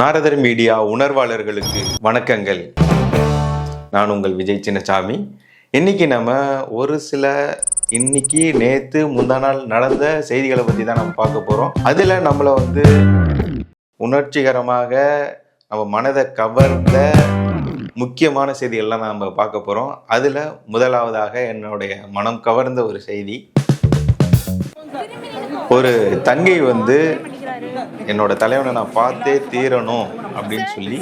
நாரதர் media உணர்வாளர்களுக்கு வணக்கங்கள். நான் உங்கள் விஜய் சின்னசாமி. இன்னைக்கு நம்ம ஒரு சில இன்னைக்கு நேத்து முந்தா நாள் நடந்த செய்திகளை பத்தி தான் நம்ம பார்க்க போறோம். அதுல நம்மளை வந்து உணர்ச்சிகரமாக நம்ம மனதை கவர்ந்த முக்கியமான செய்திகள்லாம் நாம் பார்க்க போறோம். அதுல முதலாவதாக என்னுடைய மனம் கவர்ந்த ஒரு செய்தி. ஒரு தங்கை வந்து என்னோட தலைவனை நான் பார்த்தே தீரணும் அப்படின்னு சொல்லி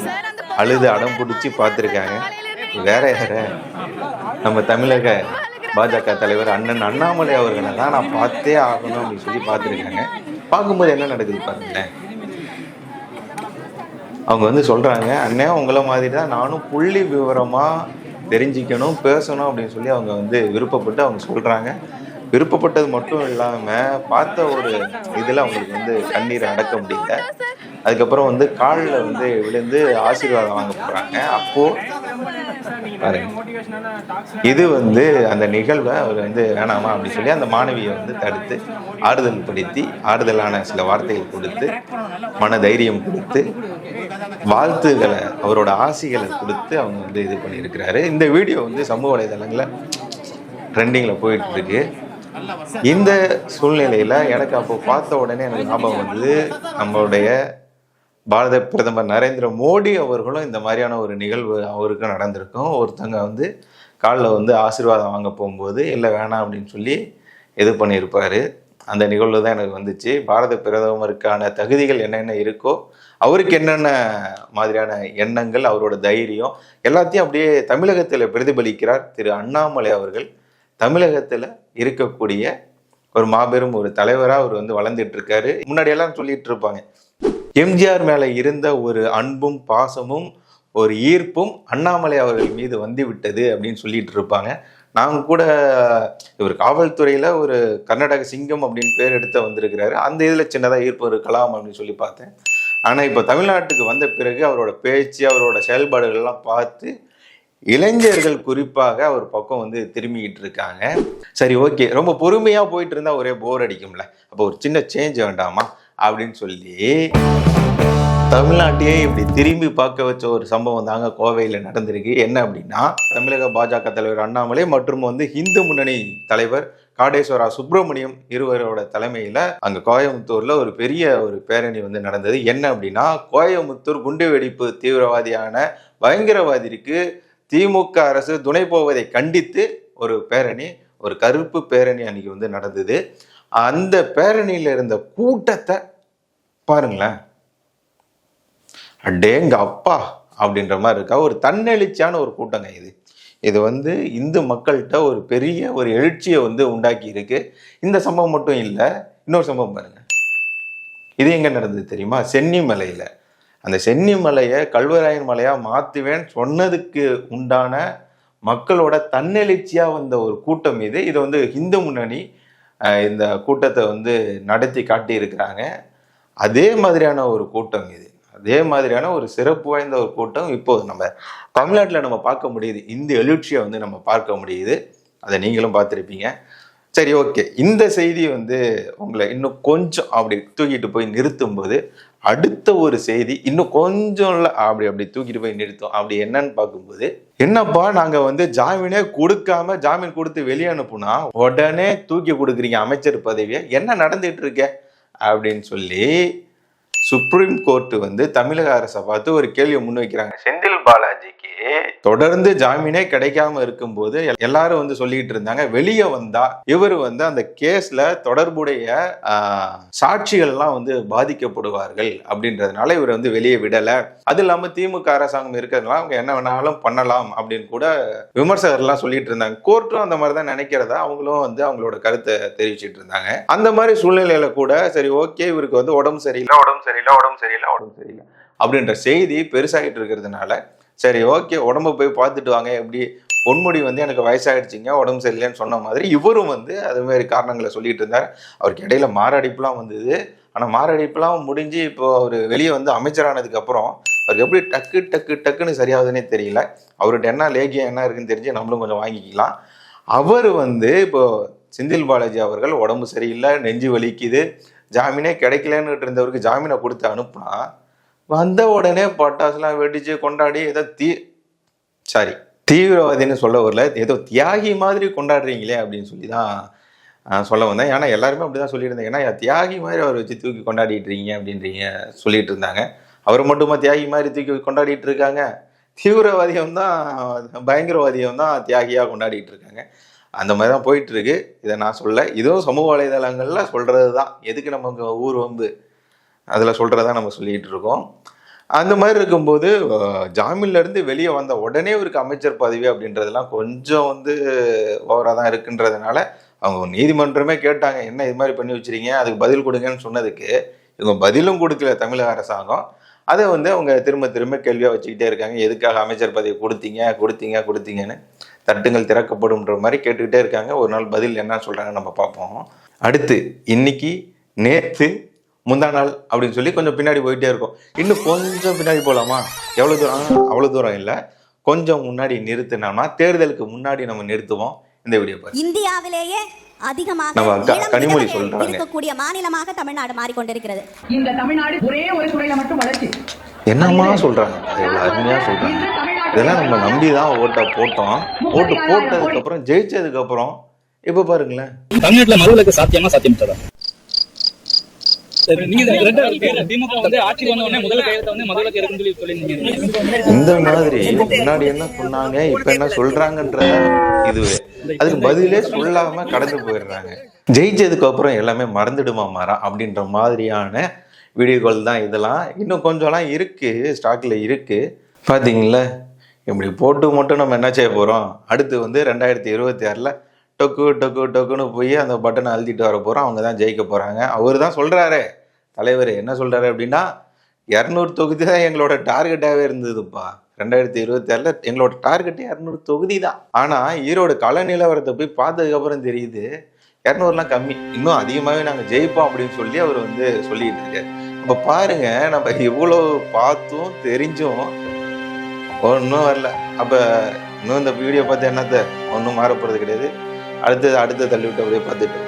அழுது அடம் பிடிச்சி பார்த்துருக்காங்க. வேற யார? நம்ம தமிழக பாஜக தலைவர் அண்ணன் அண்ணாமலை அவர்களை தான் நான் பார்த்தே ஆகணும் அப்படின்னு சொல்லி பார்த்துருக்காங்க. பார்க்கும்போது என்ன நடக்குது பாருங்களேன். அவங்க வந்து சொல்றாங்க அண்ணே உங்களை மாதிரி தான் நானும் புள்ளி விவரமா தெரிஞ்சுக்கணும் பேசணும் அப்படின்னு சொல்லி அவங்க வந்து விருப்பப்பட்டு அவங்க சொல்றாங்க. விருப்பப்பட்டது மட்டும் இல்லாமல் பார்த்த ஒரு இதில் அவங்களுக்கு வந்து கண்ணீரை அடக்க முடியல. அதுக்கப்புறம் வந்து காலில் வந்து விழுந்து ஆசீர்வாதம் வாங்க போகிறாங்க அப்போது பாருங்க. இது வந்து அந்த நிகழ்வை அவர் வந்து வேணாமா அப்படின்னு சொல்லி அந்த மாணவியை வந்து தடுத்து ஆறுதல் படுத்தி ஆறுதலான சில வார்த்தைகள் கொடுத்து மன தைரியம் கொடுத்து வாழ்த்துக்களை அவரோட ஆசைகளை கொடுத்து அவங்க வந்து இது பண்ணியிருக்கிறாரு. இந்த வீடியோ வந்து சமூக வலைதளங்களில் ட்ரெண்டிங்கில் போயிட்டு இருக்கு. இந்த சூழ்நிலையில் எனக்கு அப்போ பார்த்த உடனே எனக்கு ஞாபகம் வந்து நம்மளுடைய பாரத பிரதமர் நரேந்திர மோடி அவர்களும் இந்த மாதிரியான ஒரு நிகழ்வு அவருக்கும் நடந்திருக்கும். ஒருத்தங்க வந்து காலில் வந்து ஆசீர்வாதம் வாங்க போகும்போது இல்லை வேணாம் அப்படின்னு சொல்லி இது பண்ணியிருப்பார். அந்த நிகழ்வு தான் எனக்கு வந்துச்சு. பாரத பிரதமருக்கான தகுதிகள் என்னென்ன இருக்கோ அவருக்கு என்னென்ன மாதிரியான எண்ணங்கள் அவரோட தைரியம் எல்லாத்தையும் அப்படியே தமிழகத்தில் பிரதிபலிக்கிறார் திரு அண்ணாமலை அவர்கள். தமிழகத்தில் இருக்கக்கூடிய ஒரு மாபெரும் ஒரு தலைவராக அவர் வந்து வளர்ந்துட்டு இருக்காரு முன்னாடி எல்லாம் சொல்லிட்டு இருப்பாங்க எம்ஜிஆர் மேலே இருந்த ஒரு அன்பும் பாசமும் ஒரு ஈர்ப்பும் அண்ணாமலை அவர்கள் மீது வந்து விட்டது அப்படின்னு சொல்லிட்டு இருப்பாங்க நாங்கள் கூட இவர் காவல்துறையில் ஒரு கர்நாடக சிங்கம் அப்படின்னு பேர் எடுத்து வந்திருக்கிறாரு. அந்த இதில் சின்னதாக ஈர்ப்பு இருக்கலாம் அப்படின்னு சொல்லி பார்த்தேன். ஆனால் இப்போ தமிழ்நாட்டுக்கு வந்த பிறகு அவரோட பேச்சு அவரோட செயல்பாடுகள்லாம் பார்த்து இளைஞர்கள் குறிப்பாக அவர் பக்கம் வந்து திரும்பிக்கிட்டு இருக்காங்க. சரி ஓகே. ரொம்ப பொறுமையாக போயிட்டு இருந்தா ஒரே போர் அடிக்கும்ல. அப்போ ஒரு சின்ன சேஞ்ச் வேண்டாமா? அப்படின்னு சொல்லி தமிழ்நாட்டையே இப்படி திரும்பி பார்க்க வச்ச ஒரு சம்பவம் தாங்க கோவையில் நடந்திருக்கு. என்ன அப்படின்னா தமிழக பாஜக தலைவர் அண்ணாமலை மற்றும் வந்து இந்து முன்னணி தலைவர் காடேஸ்வரா சுப்பிரமணியம் இருவரோட தலைமையில் அங்கே கோயமுத்தூரில் ஒரு பெரிய ஒரு பேரணி வந்து நடந்தது. என்ன அப்படின்னா கோயம்புத்தூர் குண்டு வெடிப்பு தீவிரவாதியான பயங்கரவாதிக்கு திமுக அரசு துணை போவதை கண்டித்து ஒரு பேரணி ஒரு கருப்பு பேரணி அன்னைக்கு வந்து நடந்தது. அந்த பேரணியில் இருந்த கூட்டத்தை பாருங்களேன். அடேங்க அப்பா அப்படின்ற மாதிரி இருக்கா. ஒரு தன்னெழுச்சியான ஒரு கூட்டங்க இது. இது வந்து இந்து மக்கள்கிட்ட ஒரு பெரிய ஒரு எழுச்சியை வந்து உண்டாக்கி இருக்கு. இந்த சம்பவம் மட்டும் இல்லை இன்னொரு சம்பவம் பாருங்க. இது எங்க நடந்தது தெரியுமா? சென்னிமலையில. அந்த சென்னிமலையை கல்வராயன் மலையாக மாற்றுவேன் சொன்னதுக்கு உண்டான மக்களோட தன்னெழுச்சியாக வந்த ஒரு கூட்டம் இது. இதை வந்து இந்து முன்னணி இந்த கூட்டத்தை வந்து நடத்தி காட்டியிருக்கிறாங்க. அதே மாதிரியான ஒரு கூட்டம் இது. அதே மாதிரியான ஒரு சிறப்பு வாய்ந்த ஒரு கூட்டம் இப்போ நம்ம தமிழ்நாட்டில் நம்ம பார்க்க முடியுது. இந்த எழுச்சியை வந்து நம்ம பார்க்க முடியுது. அதை நீங்களும் பார்த்துருப்பீங்க. சரி ஓகே. இந்த செய்தி வந்து உங்களை இன்னும் கொஞ்சம் அப்படி தூக்கிட்டு போய் நிறுத்தும் போது அடுத்த ஒரு செய்தி இன்னும் கொஞ்சம் இல்லை. அப்படி அப்படி தூக்கிட்டு போய் நிறுத்தும். அப்படி என்னன்னு பார்க்கும்போது என்னப்பா நாங்க வந்து ஜாமீனே கொடுக்காம ஜாமீன் கொடுத்து வெளியே அனுப்புனா உடனே தூக்கி கொடுக்குறீங்க அமைச்சர் பதவியை. என்ன நடந்துட்டு இருக்க? அப்படின்னு சொல்லி சுப்ரீம் கோர்ட் வந்து தமிழக அரசை பார்த்து ஒரு கேள்வியை முன்வைக்கிறாங்க. செந்தில் பாலாஜி தொடர்ந்து ஜாமீனே கிடைக்காம இருக்கும்போது எல்- எல்லாரும் வந்து சொல்லிட்டு இருந்தாங்க. வெளியே வந்தா இவர் வந்து அந்த கேஸ்ல தொடர்புடைய சாட்சிகள்லாம் சாட்சிகள் எல்லாம் வந்து பாதிக்கப்படுவார்கள் அப்படின்றதுனால இவர் வந்து வெளியே விடல. அது இல்லாம திமுக அரசாங்கம் இருக்கிறதுனால அவங்க என்ன வேணாலும் பண்ணலாம் அப்படின்னு கூட விமர்சகர்லாம் சொல்லிட்டு இருந்தாங்க. கோர்ட்டும் அந்த மாதிரி தான் நினைக்கிறதா அவங்களும் வந்து அவங்களோட கருத்தை தெரிவிச்சிட்டு இருந்தாங்க. அந்த மாதிரி சூழ்நிலையில கூட சரி ஓகே இவருக்கு வந்து உடம்பு சரியில்லை உடம்பு சரியில்லை உடம்பு சரியில்லை உடம்பு சரியில்லை அப்படின்ற செய்தி பெருசாகிட்டு இருக்கிறதுனால சரி ஓகே உடம்ப போய் பார்த்துட்டு வாங்க. எப்படி பொன்முடி வந்து எனக்கு வயசாகிடுச்சிங்க உடம்பு சரியில்லைன்னு சொன்ன மாதிரி இவரும் வந்து அது மாதிரி காரணங்களை சொல்லிட்டு இருந்தார். அவருக்கு இடையில மாரடைப்புலாம் வந்தது. ஆனால் மாரடைப்புலாம் முடிஞ்சு இப்போ அவர் வெளியே வந்து அமைச்சரானதுக்கு அப்புறம் அவருக்கு எப்படி டக்கு டக்கு டக்குன்னு சரியாகுதுன்னே தெரியல. அவர்கிட்ட என்ன லேகியம் என்ன இருக்குன்னு தெரிஞ்சு நம்மளும் கொஞ்சம் வாங்கிக்கலாம். அவர் வந்து இப்போ செந்தில் பாலாஜி அவர்கள் உடம்பு சரியில்லை நெஞ்சு வலிக்குது ஜாமீனே கிடைக்கலன்னு இருந்தவருக்கு ஜாமீனை கொடுத்து அனுப்புனா வந்த உடனே பட்டாசுலாம் வெடிச்சு கொண்டாடி ஏதோ தீ சாரி தீவிரவாதின்னு சொல்ல வரல ஏதோ தியாகி மாதிரி கொண்டாடுறீங்களே அப்படின்னு சொல்லி தான் சொல்ல வந்தேன். ஏன்னா எல்லாருமே அப்படி தான் சொல்லியிருந்தாங்க ஏன்னா தியாகி மாதிரி அவர் வச்சு தூக்கி கொண்டாடிட்டு இருக்கீங்க அப்படின்றீங்க சொல்லிட்டு இருந்தாங்க அவர் மட்டுமா தியாகி மாதிரி தூக்கி கொண்டாடிட்டு இருக்காங்க தீவிரவாதியம் தான் பயங்கரவாதியம் தான் தியாகியாக கொண்டாடிட்டு இருக்காங்க அந்த மாதிரி தான் போயிட்டு இருக்கு இதை நான் சொல்ல இதுவும் சமூக வலைதளங்கள்ல சொல்றது தான் எதுக்கு நமக்கு ஊர் வந்து அதில் சொல்கிறதா நம்ம சொல்லிகிட்டு இருக்கோம். அந்த மாதிரி இருக்கும்போது ஜாமீன்லேருந்து வெளியே வந்த உடனே இவருக்கு அமைச்சர் பதவி அப்படின்றதெல்லாம் கொஞ்சம் வந்து ஓவராக தான் இருக்குன்றதுனால அவங்க நீதிமன்றமே கேட்டாங்க என்ன இது மாதிரி பண்ணி வச்சிருக்கீங்க? அதுக்கு பதில் கொடுங்கன்னு சொன்னதுக்கு இவங்க பதிலும் கொடுக்கல தமிழக அரசாங்கம். அதை வந்து அவங்க திரும்ப திரும்ப கேள்வியாக வச்சுக்கிட்டே இருக்காங்க. எதுக்காக அமைச்சர் பதவி கொடுத்தீங்க? கொடுத்தீங்க? கொடுத்தீங்கன்னு தட்டுங்கள் திறக்கப்படும்ன்ற மாதிரி கேட்டுக்கிட்டே இருக்காங்க. ஒரு நாள் பதில் என்ன சொல்கிறாங்க நம்ம பார்ப்போம். அடுத்து இன்னைக்கு நேற்று முந்தா நாள் அப்படின்னு சொல்லி கொஞ்சம் பின்னாடி போயிட்டே இருக்கும். இன்னும் கொஞ்சம் பின்னாடி போகலாமா எவ்வளோ தூரம்? அவ்வளோ தூரம் இல்லை. கொஞ்சம் முன்னாடி நிறுத்தினோம்னா தேர்தலுக்கு முன்னாடி நம்ம நிறுத்துவோம் இந்த வீடியோ பாருங்க. இந்தியாவிலேயே அதிகமாக கனிமொழி. இருக்கக்கூடிய மாநிலமாக தமிழ்நாடு மாறிக்கொண்டிருக்கிறது. இந்த தமிழ்நாடு ஒரே ஒரு துறையில மட்டும் வளர்ச்சி. என்னம்மா சொல்றாங்க? அருமையாக சொல்றாங்க. இதெல்லாம் நம்ம நம்பி தான் ஓட்டை போட்டோம். ஓட்டு போட்டதுக்கு அப்புறம் ஜெயிச்சதுக்கு அப்புறம் இப்போ பாருங்களேன். தமிழ்நாட்டுல மதுவிலக்கு சாத்தியமா சாத்தியமற்றதா இந்த மாதிரி முன்னாடி என்ன சொன்னாங்க இப்ப என்ன சொல்றாங்கன்ற இதுவே அதுக்கு பதிலே சொல்லாம கடந்து போயிடுறாங்க. ஜெயிச்சதுக்கு அப்புறம் எல்லாமே மறந்துடுமா மாறா அப்படின்ற மாதிரியான வீடியோக்கள் தான் இதெல்லாம். இன்னும் கொஞ்சம்லாம் இருக்கு ஸ்டாக்ல இருக்கு. பாத்தீங்களா? இப்படி போட்டு மட்டும் நம்ம என்ன செய்ய போறோம்? அடுத்து வந்து ரெண்டாயிரத்தி இருபத்தி ஆறுல டொக்கு டொக்கு டொக்குன்னு போய் அந்த பட்டனை அழுத்திட்டு வர போறோம். அவங்க தான் ஜெயிக்க போறாங்க. அவர் தான் சொல்றாரு. தலைவர் என்ன சொல்கிறாரு அப்படின்னா இரநூறு தொகுதி தான் எங்களோட டார்கெட்டாகவே இருந்ததுப்பா. ரெண்டாயிரத்தி இருபத்தி ஆறில் எங்களோட டார்கெட் இரநூறு தொகுதி தான். ஆனால் ஈரோடு கள நிலவரத்தை போய் பார்த்ததுக்கப்புறம் தெரியுது இரநூறுலாம் கம்மி. இன்னும் அதிகமாகவே நாங்கள் ஜெயிப்போம் அப்படின்னு சொல்லி அவர் வந்து சொல்லிட்டு இருக்காரு. இப்போ பாருங்க நம்ம இவ்வளோ பார்த்தும் தெரிஞ்சும் ஒன்றும் வரல. அப்போ இன்னும் இந்த வீடியோ பார்த்து என்னத்த ஒன்றும் மாறப்போகிறது கிடையாது. அடுத்தது அடுத்த தள்ளிவிட்டு அப்படியே பார்த்துட்டு